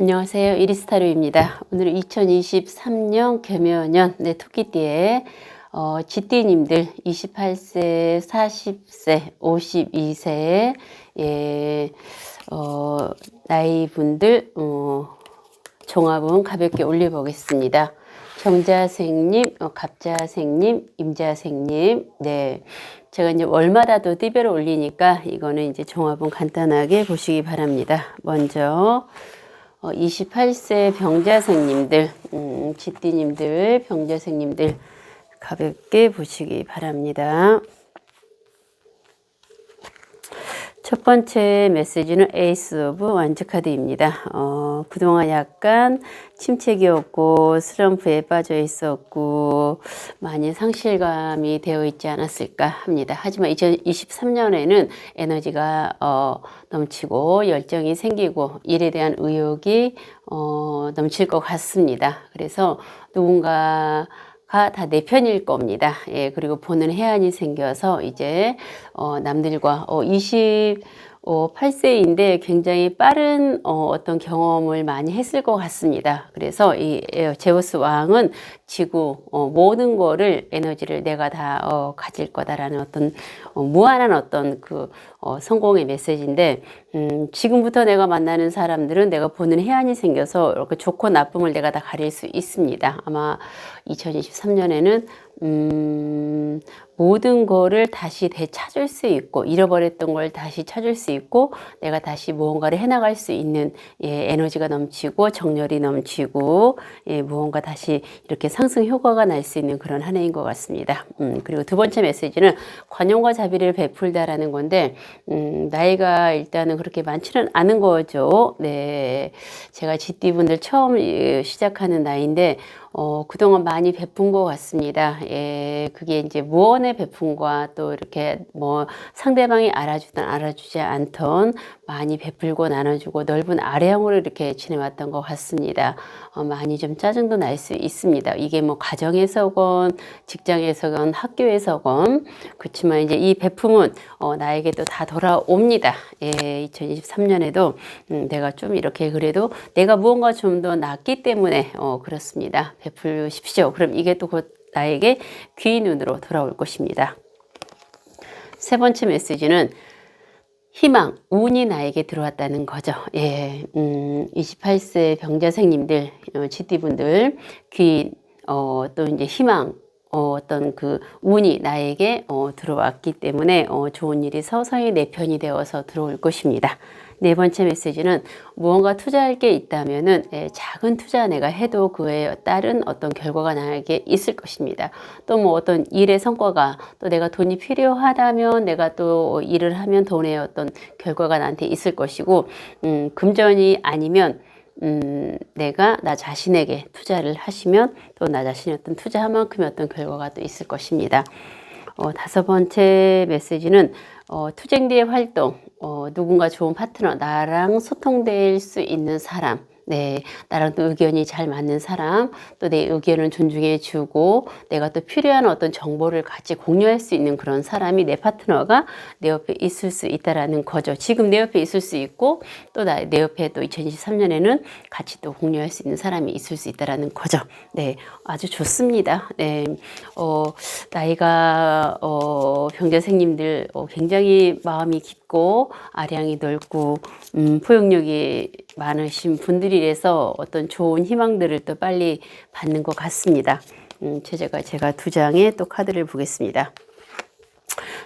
안녕하세요. 이리스타루입니다. 오늘은 2023년 개묘년 네, 토끼띠에 어, 지띠님들 28세, 40세, 52세 예, 어, 나이 분들 어, 종합은 가볍게 올려보겠습니다. 정자생님, 어, 갑자생님, 임자생님, 네. 제가 이제 월마다 도 띠별을 올리니까 이거는 이제 종합은 간단하게 보시기 바랍니다. 먼저, 어, 28세 병자생님들, 음, 지띠님들, 병자생님들 가볍게 보시기 바랍니다. 첫 번째 메시지는 에이스 오브 완즈 카드입니다. 어, 그동안 약간 침체기였고 슬럼프에 빠져 있었고 많이 상실감이 되어 있지 않았을까 합니다. 하지만 2023년에는 에너지가 어, 넘치고 열정이 생기고 일에 대한 의욕이 어, 넘칠 것 같습니다. 그래서 누군가 다 내 편일 겁니다. 예, 그리고 보는 해안이 생겨서 이제 어, 남들과 어, 20 어, 8세인데 굉장히 빠른 어, 어떤 경험을 많이 했을 것 같습니다. 그래서 이 제우스 왕은 지구 어, 모든 거를 에너지를 내가 다 어, 가질 거다라는 어떤 어, 무한한 어떤 그 어, 성공의 메시지인데 음, 지금부터 내가 만나는 사람들은 내가 보는 해안이 생겨서 이렇게 좋고 나쁨을 내가 다 가릴 수 있습니다. 아마 2023년에는 음, 모든 거를 다시 되찾을 수 있고 잃어버렸던 걸 다시 찾을 수 있고 내가 다시 무언가를 해나갈 수 있는 예, 에너지가 넘치고 정열이 넘치고 예, 무언가 다시 이렇게 상승 효과가 날 수 있는 그런 한 해인 것 같습니다. 음, 그리고 두 번째 메시지는 관용과 자비를 베풀다라는 건데 음, 나이가 일단은 그렇게 많지는 않은 거죠. 네, 제가 지띠분들 처음 예, 시작하는 나이인데 어, 그동안 많이 베푼 것 같습니다. 예, 그게 이제 무언의 베푼과 또 이렇게 뭐 상대방이 알아주든 알아주지 않던 많이 베풀고 나눠주고 넓은 아래형으로 이렇게 지내왔던 것 같습니다. 어, 많이 좀 짜증도 날 수 있습니다. 이게 뭐 가정에서건 직장에서건 학교에서건 그렇지만 이제 이 베품은 어, 나에게도 다 돌아옵니다. 예, 2023년에도 음, 내가 좀 이렇게 그래도 내가 무언가 좀 더 낫기 때문에 어, 그렇습니다. 베풀십시오. 그럼 이게 또 곧 나에게 귀 눈으로 돌아올 것입니다. 세 번째 메시지는 희망, 운이 나에게 들어왔다는 거죠. 예, 음, 28세 병자생님들, 어, 지띠분들, 귀, 어, 또 이제 희망, 어, 어떤 그 운이 나에게 어, 들어왔기 때문에 어, 좋은 일이 서서히 내 편이 되어서 들어올 것입니다. 네 번째 메시지는 무언가 투자할 게 있다면은 예, 작은 투자 내가 해도 그에 따른 어떤 결과가 나에게 있을 것입니다. 또 뭐 어떤 일의 성과가 또 내가 돈이 필요하다면 내가 또 일을 하면 돈의 어떤 결과가 나한테 있을 것이고 음, 금전이 아니면 음, 내가 나 자신에게 투자를 하시면 또 나 자신의 어떤 투자한 만큼의 어떤 결과가 또 있을 것입니다. 어, 다섯 번째 메시지는 어, 투쟁대의 활동, 어, 누군가 좋은 파트너, 나랑 소통될 수 있는 사람, 네, 나랑 또 의견이 잘 맞는 사람, 또 내 의견을 존중해 주고, 내가 또 필요한 어떤 정보를 같이 공유할 수 있는 그런 사람이 내 파트너가 내 옆에 있을 수 있다라는 거죠. 지금 내 옆에 있을 수 있고, 또내 옆에 또 2023년에는 같이 또 공유할 수 있는 사람이 있을 수 있다라는 거죠. 네, 아주 좋습니다. 네, 어, 나이가, 어, 병자생님들 어, 굉장히 마음이 깊 고, 아량이 넓고, 음, 포용력이 많으신 분들이라서 어떤 좋은 희망들을 또 빨리 받는 것 같습니다. 음, 제가 제가 두 장의 또 카드를 보겠습니다.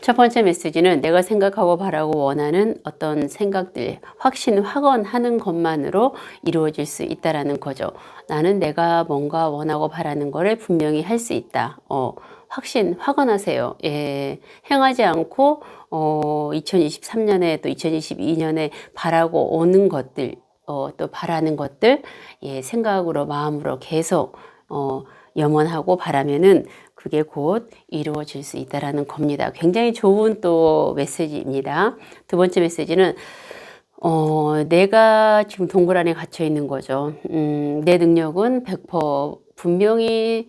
첫 번째 메시지는 내가 생각하고 바라고 원하는 어떤 생각들, 확신, 확언하는 것만으로 이루어질 수 있다라는 거죠. 나는 내가 뭔가 원하고 바라는 거를 분명히 할 수 있다. 어, 확신, 확언하세요. 예, 행하지 않고, 어, 2023년에 또 2022년에 바라고 오는 것들, 어, 또 바라는 것들 예, 생각으로 마음으로 계속 어, 염원하고 바라면은 그게 곧 이루어질 수 있다라는 겁니다. 굉장히 좋은 또 메시지입니다. 두 번째 메시지는 어, 내가 지금 동굴 안에 갇혀 있는 거죠. 음, 내 능력은 100% 분명히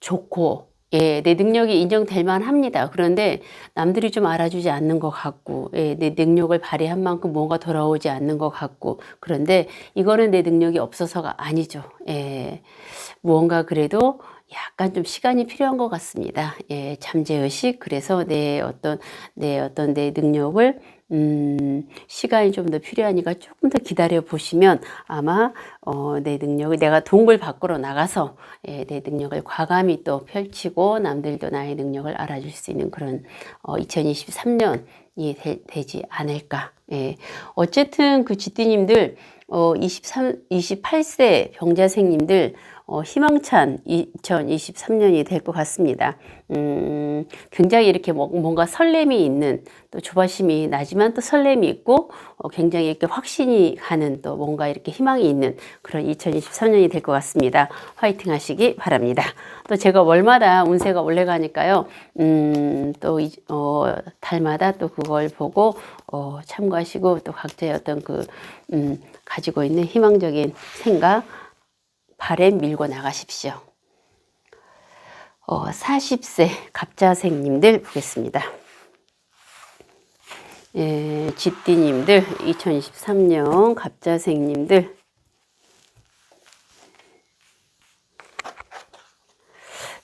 좋고 예, 내 능력이 인정될 만합니다. 그런데 남들이 좀 알아주지 않는 것 같고, 예, 내 능력을 발휘한 만큼 뭔가 돌아오지 않는 것 같고, 그런데 이거는 내 능력이 없어서가 아니죠. 예, 무언가 그래도 약간 좀 시간이 필요한 것 같습니다. 예, 잠재의식. 그래서 내 어떤, 내 어떤 내 능력을 음, 시간이 좀 더 필요하니까 조금 더 기다려 보시면 아마 어, 내 능력을 내가 동굴 밖으로 나가서 예, 내 능력을 과감히 또 펼치고 남들도 나의 능력을 알아줄 수 있는 그런 어, 2023년이 되, 지 않을까. 예. 어쨌든 그 지띠님들 어, 23, 28세 병자생님들 어, 희망찬 2023년이 될 것 같습니다. 음, 굉장히 이렇게 뭐, 뭔가 설렘이 있는 또 조바심이 나지만 또 설렘이 있고 어, 굉장히 이렇게 확신이 가는 또 뭔가 이렇게 희망이 있는 그런 2023년이 될 것 같습니다. 화이팅 하시기 바랍니다. 또 제가 월마다 운세가 올라가니까요. 음, 또 어, 달마다 또 그걸 보고 어, 참고하시고 또 각자의 어떤 그 음, 가지고 있는 희망적인 생각 발에 밀고 나가십시오. 어, 40세 갑자생님들 보겠습니다. 예, 집디님들 2023년 갑자생님들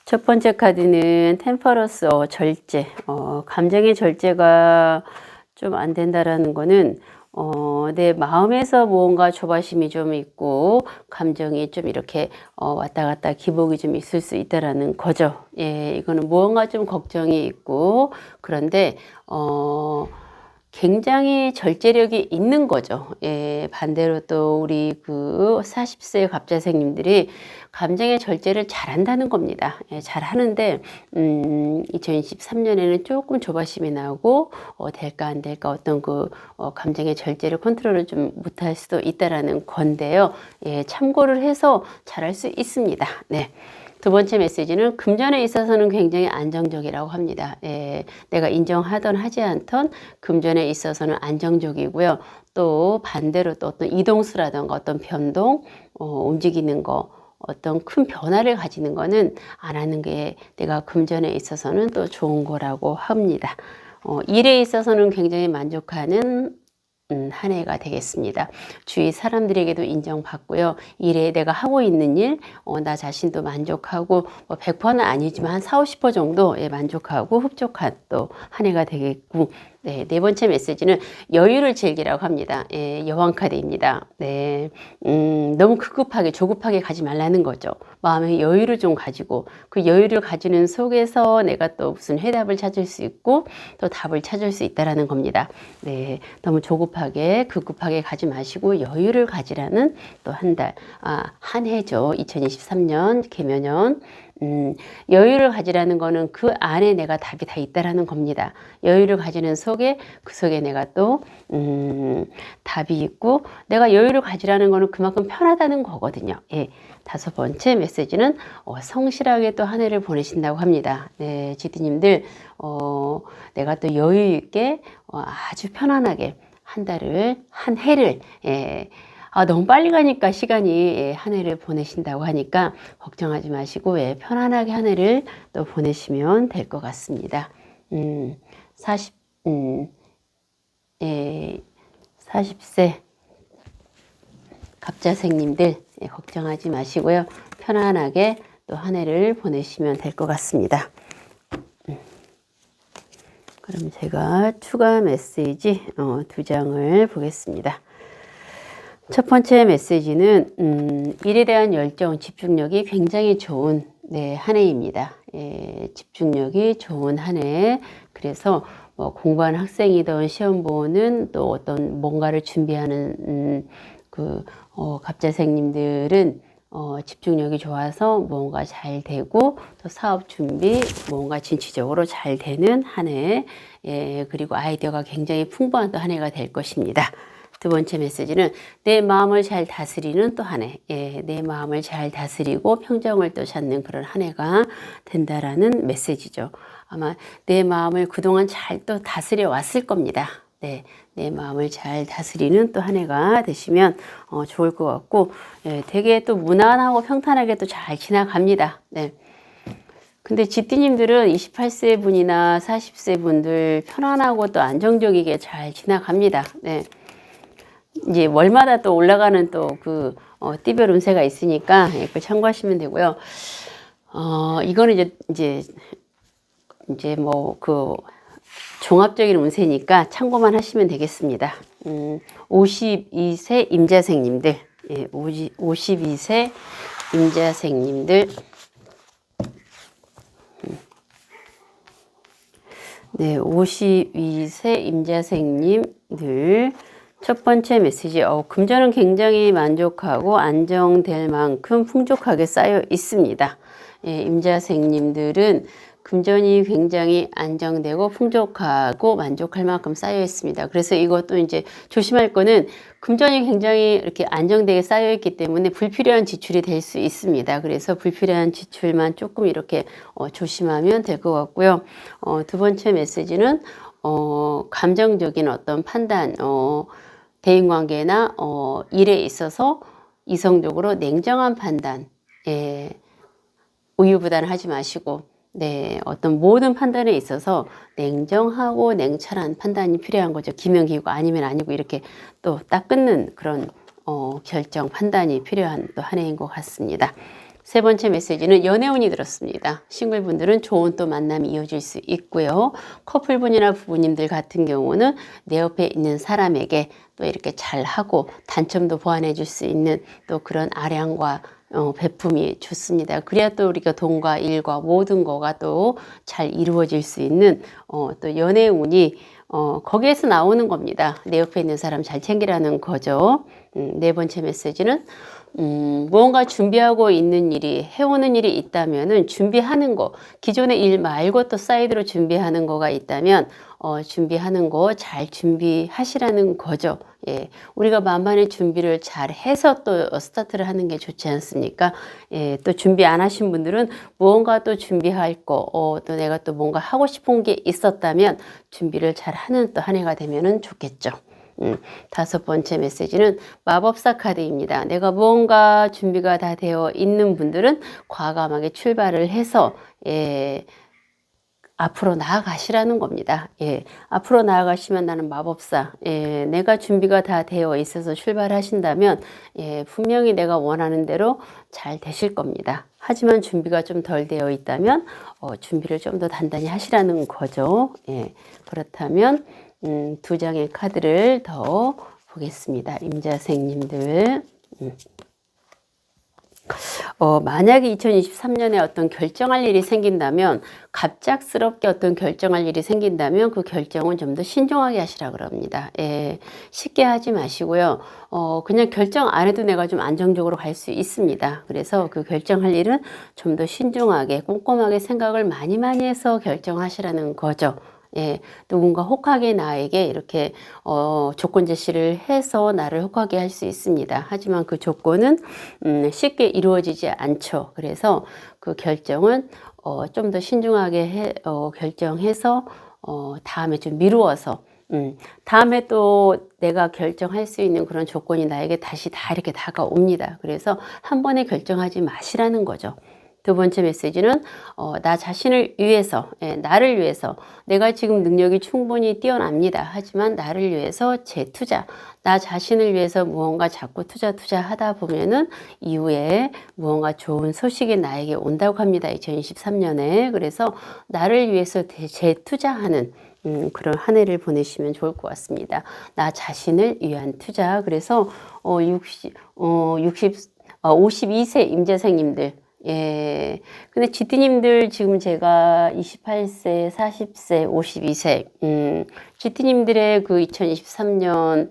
첫 번째 카드는 템퍼러스 어, 절제 어, 감정의 절제가 좀 안 된다라는 거는 어, 내 마음에서 무언가 조바심이 좀 있고 감정이 좀 이렇게 어, 왔다 갔다 기복이 좀 있을 수 있다라는 거죠. 예, 이거는 무언가 좀 걱정이 있고 그런데 어, 굉장히 절제력이 있는 거죠. 예, 반대로 또 우리 그 40세 갑자생님들이 감정의 절제를 잘한다는 겁니다. 예, 잘 하는데 음, 2023년에는 조금 조바심이 나고 어, 될까 안 될까 어떤 그 어, 감정의 절제를 컨트롤을 좀 못할 수도 있다라는 건데요. 예, 참고를 해서 잘할 수 있습니다. 네. 두 번째 메시지는 금전에 있어서는 굉장히 안정적이라고 합니다. 예, 내가 인정하던 하지 않던 금전에 있어서는 안정적이고요. 또 반대로 또 어떤 이동수라든가 어떤 변동, 어, 움직이는 거, 어떤 큰 변화를 가지는 거는 안 하는 게 내가 금전에 있어서는 또 좋은 거라고 합니다. 어, 일에 있어서는 굉장히 만족하는 음, 한 해가 되겠습니다. 주위 사람들에게도 인정받고요. 일에 내가 하고 있는 일, 어, 나 자신도 만족하고, 뭐 100%는 아니지만 한 4, 50% 정도 예, 만족하고 흡족한 또 한 해가 되겠고, 네, 네 번째 메시지는 여유를 즐기라고 합니다. 예, 여왕 카드입니다. 네, 음, 너무 급급하게 조급하게 가지 말라는 거죠. 마음에 여유를 좀 가지고 그 여유를 가지는 속에서 내가 또 무슨 해답을 찾을 수 있고 또 답을 찾을 수 있다라는 겁니다. 네, 너무 조급하게 급급하게 가지 마시고 여유를 가지라는 또 한 달, 아, 한 해죠. 2023년 개면연. 음, 여유를 가지라는 거는 그 안에 내가 답이 다 있다라는 겁니다. 여유를 가지는 속에 그 속에 내가 또 음, 답이 있고 내가 여유를 가지라는 거는 그만큼 편하다는 거거든요. 예. 다섯 번째 메시지는 어, 성실하게 또 한 해를 보내신다고 합니다. 네, 지디님들 어, 내가 또 여유 있게 어, 아주 편안하게 한 달을 한 해를 예, 아, 너무 빨리 가니까 시간이 예, 한 해를 보내신다고 하니까 걱정하지 마시고 예, 편안하게 한 해를 또 보내시면 될 것 같습니다. 음, 40, 음, 예, 40세 갑자생님들 예, 걱정하지 마시고요. 편안하게 또 한 해를 보내시면 될 것 같습니다. 음. 그럼 제가 추가 메시지 어, 두 장을 보겠습니다. 첫 번째 메시지는 음, 일에 대한 열정, 집중력이 굉장히 좋은 네, 한 해입니다. 예, 집중력이 좋은 한 해. 그래서 뭐 공부하는 학생이든 시험 보는 또 어떤 뭔가를 준비하는 음, 그 어, 갑자생님들은 어, 집중력이 좋아서 뭔가 잘 되고 또 사업 준비 뭔가 진취적으로 잘 되는 한 해. 예, 그리고 아이디어가 굉장히 풍부한 또 한 해가 될 것입니다. 두 번째 메시지는 내 마음을 잘 다스리는 또 한 해. 예, 내 마음을 잘 다스리고 평정을 또 찾는 그런 한 해가 된다라는 메시지죠. 아마 내 마음을 그동안 잘 또 다스려 왔을 겁니다. 네, 내 마음을 잘 다스리는 또 한 해가 되시면 어, 좋을 것 같고, 예, 되게 또 무난하고 평탄하게 또 잘 지나갑니다. 네. 근데 지띠님들은 28세 분이나 40세 분들 편안하고 또 안정적이게 잘 지나갑니다. 네. 이제 월마다 또 올라가는 또그 어, 띠별 운세가 있으니까 예, 그걸 참고하시면 되고요. 어, 이거는 이제 이제 이제 뭐 그 종합적인 운세니까 참고만 하시면 되겠습니다. 음, 52세 임자생님들, 예, 50, 52세 임자생님들, 음. 네, 52세 임자생님들 첫 번째 메시지, 어, 금전은 굉장히 만족하고 안정될 만큼 풍족하게 쌓여 있습니다. 예, 임자생님들은 금전이 굉장히 안정되고 풍족하고 만족할 만큼 쌓여 있습니다. 그래서 이것도 이제 조심할 거는 금전이 굉장히 이렇게 안정되게 쌓여 있기 때문에 불필요한 지출이 될 수 있습니다. 그래서 불필요한 지출만 조금 이렇게 어, 조심하면 될 것 같고요. 어, 두 번째 메시지는 어, 감정적인 어떤 판단, 어, 대인관계나 어, 일에 있어서 이성적으로 냉정한 판단, 예, 우유부단하지 마시고 네, 어떤 모든 판단에 있어서 냉정하고 냉철한 판단이 필요한 거죠. 기명기고 아니면 아니고 이렇게 또 딱 끊는 그런 어, 결정, 판단이 필요한 또 한 해인 것 같습니다. 세 번째 메시지는 연애운이 들었습니다. 싱글분들은 좋은 또 만남이 이어질 수 있고요. 커플분이나 부부님들 같은 경우는 내 옆에 있는 사람에게 또 이렇게 잘하고 단점도 보완해 줄 수 있는 또 그런 아량과 어, 베품이 좋습니다. 그래야 또 우리가 돈과 일과 모든 거가 또 잘 이루어질 수 있는 어, 또 연애 운이 어, 거기에서 나오는 겁니다. 내 옆에 있는 사람 잘 챙기라는 거죠. 음, 네 번째 메시지는 음, 무언가 준비하고 있는 일이 해오는 일이 있다면은 준비하는 거 기존의 일 말고 또 사이드로 준비하는 거가 있다면 어, 준비하는 거 잘 준비하시라는 거죠. 예, 우리가 만반의 준비를 잘 해서 또 스타트를 하는 게 좋지 않습니까? 예, 또 준비 안 하신 분들은 무언가 또 준비할 거, 어, 또 내가 또 뭔가 하고 싶은 게 있었다면 준비를 잘 하는 또 한 해가 되면은 좋겠죠. 음, 다섯 번째 메시지는 마법사 카드입니다. 내가 무언가 준비가 다 되어 있는 분들은 과감하게 출발을 해서 예, 앞으로 나아가시라는 겁니다. 예, 앞으로 나아가시면 나는 마법사. 예, 내가 준비가 다 되어 있어서 출발하신다면 예, 분명히 내가 원하는 대로 잘 되실 겁니다. 하지만 준비가 좀 덜 되어 있다면 어, 준비를 좀 더 단단히 하시라는 거죠. 예, 그렇다면 음, 두 장의 카드를 더 보겠습니다. 임자생님들. 음. 어, 만약에 2023년에 어떤 결정할 일이 생긴다면, 갑작스럽게 어떤 결정할 일이 생긴다면 그 결정은 좀 더 신중하게 하시라 그럽니다. 예, 쉽게 하지 마시고요. 어, 그냥 결정 안 해도 내가 좀 안정적으로 갈 수 있습니다. 그래서 그 결정할 일은 좀 더 신중하게, 꼼꼼하게 생각을 많이 많이 해서 결정하시라는 거죠. 예, 누군가 혹하게 나에게 이렇게 어, 조건 제시를 해서 나를 혹하게 할 수 있습니다. 하지만 그 조건은 음, 쉽게 이루어지지 않죠. 그래서 그 결정은 어, 좀 더 신중하게 해, 어, 결정해서 어, 다음에 좀 미루어서 음, 다음에 또 내가 결정할 수 있는 그런 조건이 나에게 다시 다 이렇게 다가옵니다. 그래서 한 번에 결정하지 마시라는 거죠. 두 번째 메시지는 어, 나 자신을 위해서, 예, 나를 위해서 내가 지금 능력이 충분히 뛰어납니다. 하지만 나를 위해서 재투자, 나 자신을 위해서 무언가 자꾸 투자 투자 하다 보면은 이후에 무언가 좋은 소식이 나에게 온다고 합니다. 2023년에 그래서 나를 위해서 재투자하는 음, 그런 한 해를 보내시면 좋을 것 같습니다. 나 자신을 위한 투자. 그래서 어, 60, 어, 60, 어, 52세 임재생님들 예. 근데 지티님들 지금 제가 28세, 40세, 52세, 음, 지티님들의 그 2023년 음,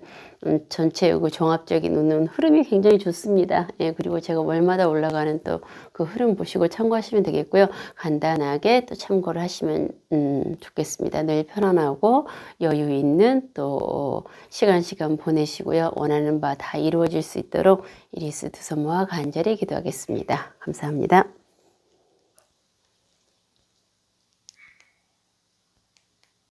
전체 그 종합적인 우는 흐름이 굉장히 좋습니다. 예, 그리고 제가 월마다 올라가는 또 그 흐름 보시고 참고하시면 되겠고요. 간단하게 또 참고를 하시면 음, 좋겠습니다. 늘 편안하고 여유 있는 또 시간 시간 보내시고요. 원하는 바 다 이루어질 수 있도록 이리스 두서모와 간절히 기도하겠습니다. 감사합니다.